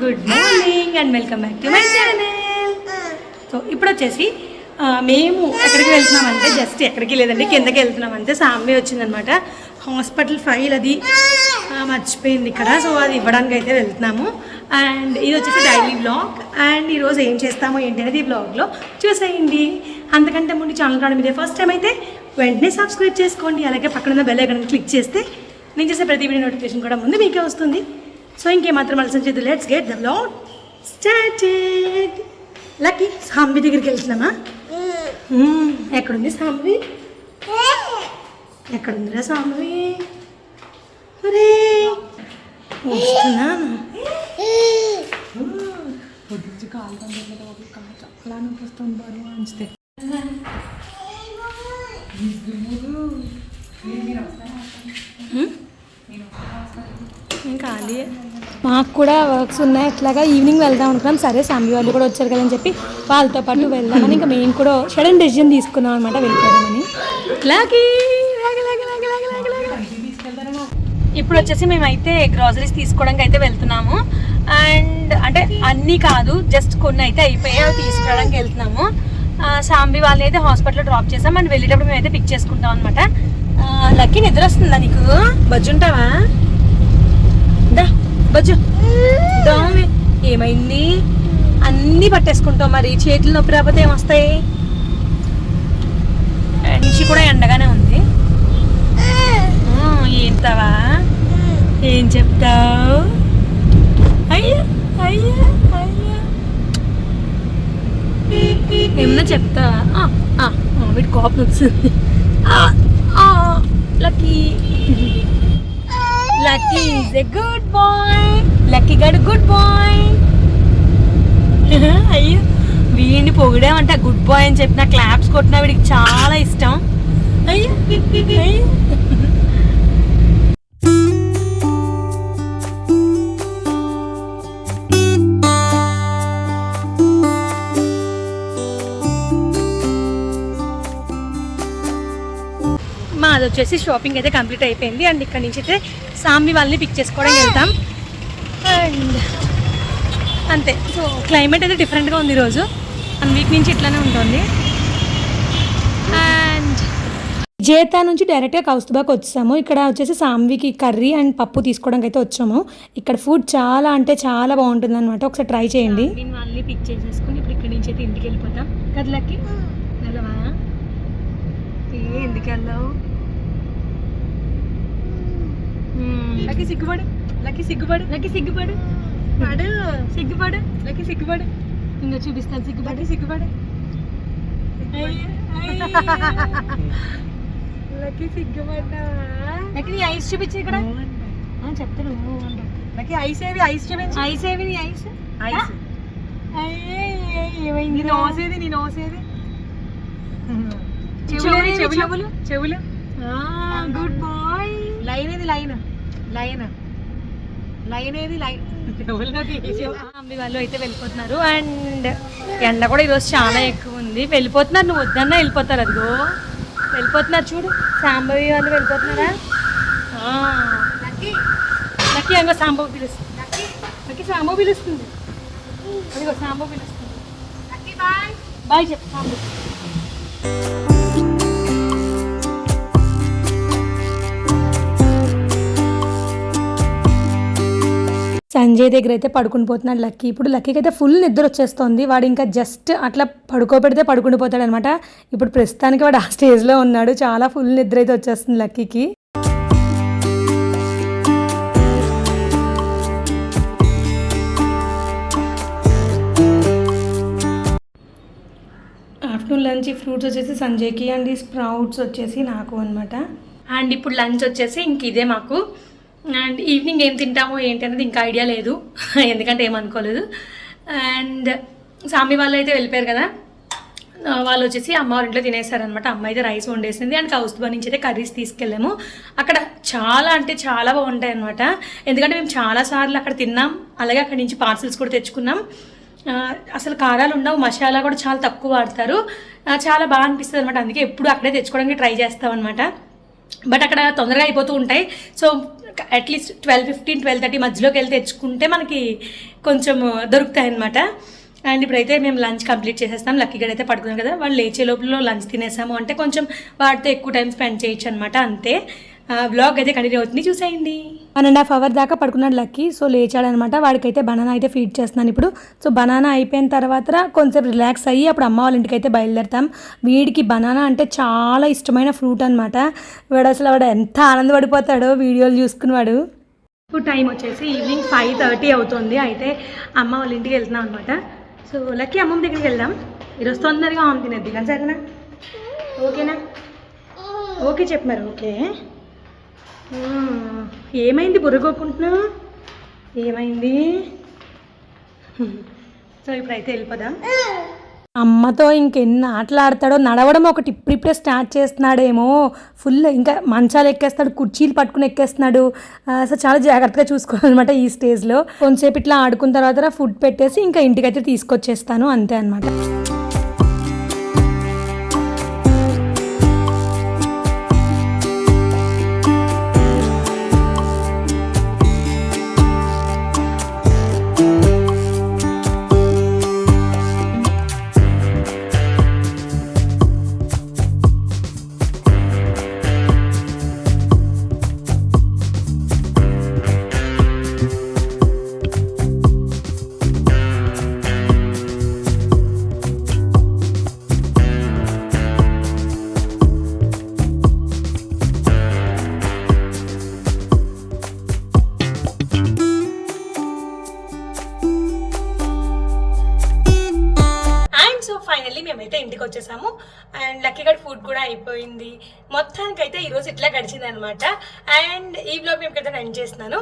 Good morning and welcome back to my channel. So ఇప్పుడు వచ్చేసి మేము ఎక్కడికి వెళ్తున్నామంటే జస్ట్ ఎక్కడికి లేదండి కిందకి వెళ్తున్నామంటే సామ్య వచ్చిందనమాట హాస్పిటల్ ఫైల్ అది మర్చిపోయింది ఇక్కడ. సో అది ఇవ్వడానికి అయితే వెళ్తున్నాము. అండ్ ఇది వచ్చేసి డైలీ బ్లాగ్. అండ్ ఈరోజు ఏం చేస్తామో ఏంటి అనేది ఈ బ్లాగ్లో చూసేయండి. అంతకంటే ముందు ఛానల్ రావడం ఇదే ఫస్ట్ టైం అయితే వెంటనే సబ్స్క్రైబ్ చేసుకోండి. అలాగే పక్కన బెల్ ఐకాన్ క్లిక్ చేస్తే నేను చేసే ప్రతి వీడియో నోటిఫికేషన్ కూడా ముందు మీకే వస్తుంది. సో ఇంకేమాత్రం ఆలస్యం చేద్దాం let's get the lot started lucky సాంబి దగ్గరికి వెళ్తున్నామా? ఎక్కడుంది సాంబి? ఎక్కడుందిరా సాంబి? అరే వస్తున్నాను? పొద్దుంచి కాలు కాలు చాలా బరువు అంచితే ఇంకా ఖాళీ మాకు కూడా వర్క్స్ ఉన్నాయి. అట్లాగా ఈవినింగ్ వెళ్దాం అనుకున్నాం. సరే సాంబి వాళ్ళు కూడా వచ్చారు కదని చెప్పి వాళ్ళతో పాటు వెళ్దామని ఇంకా మేము కూడా సడన్ డెసిజన్ తీసుకున్నాం అనమాట వెళ్ళిపోదామని. లాగి లాగి లాగి లాగి లాగి లాగి లాగి ఇప్పుడు వచ్చేసి మేమైతే గ్రాసరీస్ తీసుకోవడానికి అయితే వెళ్తున్నాము. అండ్ అంటే అన్నీ కాదు జస్ట్ కొన్ని అయితే అయిపోయాయి. అవి తీసుకురావడానికి వెళ్తున్నాము. సాంబి వాళ్ళని అయితే హాస్పిటల్లో డ్రాప్ చేసాం. అండ్ వెళ్ళేటప్పుడు మేమైతే పిక్ చేసుకుంటాం అనమాట లక్కీ నిద్ర వస్తుందా నీకు? బజ్జుంటావా దా. బజ్జు. దామి ఏమైంది? అన్నీ పట్టేసుకుంటావు మరి. చేతులు నొప్పి రాకపోతే ఏమొస్తాయి? నుంచి కూడా ఎండగానే ఉంది. ఏంటవా? ఏం చెప్తావు? అయ్యా అయ్యా అయ్యా. ఏమన్నా చెప్తావా? ఆ, ఆ, ఆ, వీడి కోపం వచ్చింది lucky. Lucky is a good boy lucky good good boy అయ్యో వీడిని పొగిడేమంట గుడ్ బాయ్ అని చెప్పిన క్లాప్స్ కొట్టిన వీడికి చాలా ఇష్టం. అయ్యో అయ్యో. మాది వచ్చేసి షాపింగ్ అయితే కంప్లీట్ అయిపోయింది. అండ్ ఇక్కడ నుంచి అయితే సామి వాళ్ళని పిక్ చేసుకోవడానికి వెళ్తాం. అండ్ అంతే. సో క్లైమేట్ అయితే డిఫరెంట్గా ఉంది ఈరోజు. వన్ వీక్ నుంచి ఇట్లానే ఉంటుంది. అండ్ జేతా నుంచి డైరెక్ట్గా కౌస్తుబాకి వచ్చాము. ఇక్కడ వచ్చేసి సామ్వికి కర్రీ అండ్ పప్పు తీసుకోవడానికి అయితే వచ్చాము. ఇక్కడ ఫుడ్ చాలా అంటే చాలా బాగుంటుంది అనమాట ఒకసారి ట్రై చేయండి. నేను వాళ్ళని పిక్ చేసేసుకుని ఇప్పుడు ఇక్కడ నుంచి అయితే ఇంటికి వెళ్ళిపోతాం. కదలకి వెళ్ళవా ఎందుకు వెళ్ళావు లకి సిగ్గుపడు లకి సిగ్గుపడు లకి సిగ్గుపడు పడు సిగ్గుపడు లకి సిగ్గుపడు ఇంకా చూపిస్తాను సిగ్గుపడు సిగ్గుపడు లకి సిగ్గుపడ్డా లకి నీ ఐస్ చూపించి ఇక్కడ ఆ, చెప్తాను లకి ఐస్ ఏవి ఐస్ చూపించి ఐస్ ఏవి నీ ఐస్ ఐస్ ఏమైంది నోసేది నీ నోసేది చెవులు చెవులు చెవులు గుడ్ బాయ్ లైన్ ఏది లైన్ లైన్ లైన్ ఏది లైన్ వాళ్ళు అయితే వెళ్ళిపోతున్నారు. అండ్ ఎండ కూడా ఈరోజు చాలా ఎక్కువ ఉంది. వెళ్ళిపోతున్నారు నువ్వు వద్దన్నా వెళ్ళిపోతారు అదిగో. వెళ్ళిపోతున్నారు చూడు. సాంబవి వాళ్ళు వెళ్ళిపోతున్నారా? లక్కీ. అంగో సాంబవి పిలుస్తుంది. లక్కీ. సాంబవి పిలుస్తుంది. అదిగో సాంబవి పిలుస్తుంది. బాయ్ చెప్పు సాంబవి సంజయ్ దగ్గర అయితే పడుకుని పోతున్నాడు లక్కీ. ఇప్పుడు లక్కీకి అయితే ఫుల్ నిద్ర వచ్చేస్తుంది. వాడు ఇంకా జస్ట్ అట్లా పడుకోబెడితే పడుకుని పోతాడు అనమాట ఇప్పుడు ప్రస్తుతానికి వాడు ఆ స్టేజ్లో ఉన్నాడు. చాలా ఫుల్ నిద్ర అయితే వచ్చేస్తుంది లక్కీకి. ఆఫ్టర్నూన్ లంచ్ ఫ్రూట్స్ వచ్చేసి సంజయ్కి అండ్ ఈ స్ప్రౌట్స్ వచ్చేసి నాకు అనమాట అండ్ ఇప్పుడు లంచ్ వచ్చేసి ఇంక ఇదే మాకు. అండ్ ఈవినింగ్ ఏం తింటామో ఏంటి అనేది ఇంకా ఐడియా లేదు. ఎందుకంటే ఏమనుకోలేదు అండ్ సామి వాళ్ళు అయితే వెళ్ళిపోయారు కదా. వాళ్ళు వచ్చేసి అమ్మ ఇంట్లో తినేసారనమాట అమ్మ అయితే రైస్ వండేసింది. అండ్ కౌస్తుబా నుంచి అయితే కర్రీస్ తీసుకెళ్ళాము. అక్కడ చాలా అంటే చాలా బాగుంటాయి అనమాట ఎందుకంటే మేము చాలా సార్లు అక్కడ తిన్నాం. అలాగే అక్కడ నుంచి పార్సిల్స్ కూడా తెచ్చుకున్నాం. అసలు కారాలు ఉండవు. మసాలా కూడా చాలా తక్కువ వాడతారు. చాలా బాగా అనిపిస్తుంది అనమాట అందుకే ఎప్పుడు అక్కడే తెచ్చుకోవడానికి ట్రై చేస్తాం అనమాట బట్ అక్కడ తొందరగా అయిపోతూ ఉంటాయి. So at least twelve fifteen twelve thirty మధ్యలోకి వెళ్ళి తెచ్చుకుంటే మనకి కొంచెం దొరుకుతాయి అనమాట అండ్ ఇప్పుడైతే మేము లంచ్ కంప్లీట్ చేసేస్తాం. లక్కీ గడ అయితే పడుకున్నాం కదా. వాళ్ళు లేచే లోపల లంచ్ తినేసాము అంటే కొంచెం వాటితో ఎక్కువ టైం స్పెండ్ చేయొచ్చు అనమాట అంతే. వ్లాగ్ అయితే కంటిన్యూ అవుతుంది. చూసేయండి. వన్ అండ్ హాఫ్ అవర్ దాకా పడుకున్నాడు లక్కీ. సో లేచాడనమాట. వాడికైతే బనానా అయితే ఫీడ్ చేస్తున్నాను ఇప్పుడు. సో బనానా అయిపోయిన తర్వాత కొంచెం రిలాక్స్ అయ్యి అప్పుడు అమ్మ వాళ్ళ ఇంటికి అయితే బయలుదేరుతాం. వీడికి బనానా అంటే చాలా ఇష్టమైన ఫ్రూట్ అనమాట వాడు అసలు వాడు ఎంత ఆనందపడిపోతాడో వీడియోలు చూసుకునేవాడు ఇప్పుడు టైం వచ్చేసి ఈవినింగ్ ఫైవ్ థర్టీ అవుతుంది. అయితే అమ్మ వాళ్ళ ఇంటికి వెళ్తున్నాం అనమాట సో లక్కీ అమ్మమ్మ దగ్గరికి వెళ్దాం. ఈరోజు తొందరగా ఆమె తినేద్ది కానీ సరేనా? ఓకేనా? ఓకే చెప్పు మరి. ఓకే. ఏమైంది బుర్రగోకుంటున్నా ఏమైంది? సో ఇప్పుడైతే వెళ్ళిపోదాం. అమ్మతో ఇంకెన్ని ఆటలు ఆడతాడో నడవడం ఒకటి ఇప్పుడిప్పుడే స్టార్ట్ చేస్తున్నాడేమో. ఫుల్ ఇంకా మంచాలు ఎక్కేస్తాడు కుర్చీలు పట్టుకుని ఎక్కేస్తున్నాడు. అసలు చాలా జాగ్రత్తగా చూసుకోవాలన్నమాట ఈ స్టేజ్లో. కొంతసేపు ఇట్లా ఆడుకున్న తర్వాత ఫుడ్ పెట్టేసి ఇంకా ఇంటికైతే తీసుకొచ్చేస్తాను అంతే అనమాట ఇంటికి వచ్చేసాము అండ్ లక్కీ ఫుడ్ కూడా అయిపోయింది. మొత్తానికి అయితే ఈరోజు ఇట్లా గడిచింది అనమాట అండ్ ఈ బ్లాగ్ మేము ఇక్కడ ఎండ్ చేస్తున్నాను.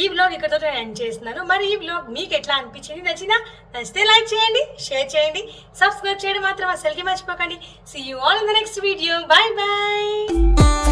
ఈ బ్లాగ్ ఇక్కడతో నేను ఎండ్ చేస్తున్నాను. మరి ఈ బ్లాగ్ మీకు ఎట్లా అనిపించింది నచ్చినా నచ్చితే లైక్ చేయండి షేర్ చేయండి సబ్స్క్రైబ్ చేయడం మాత్రం అసలుకి మర్చిపోకండి. See you all in the next video bye bye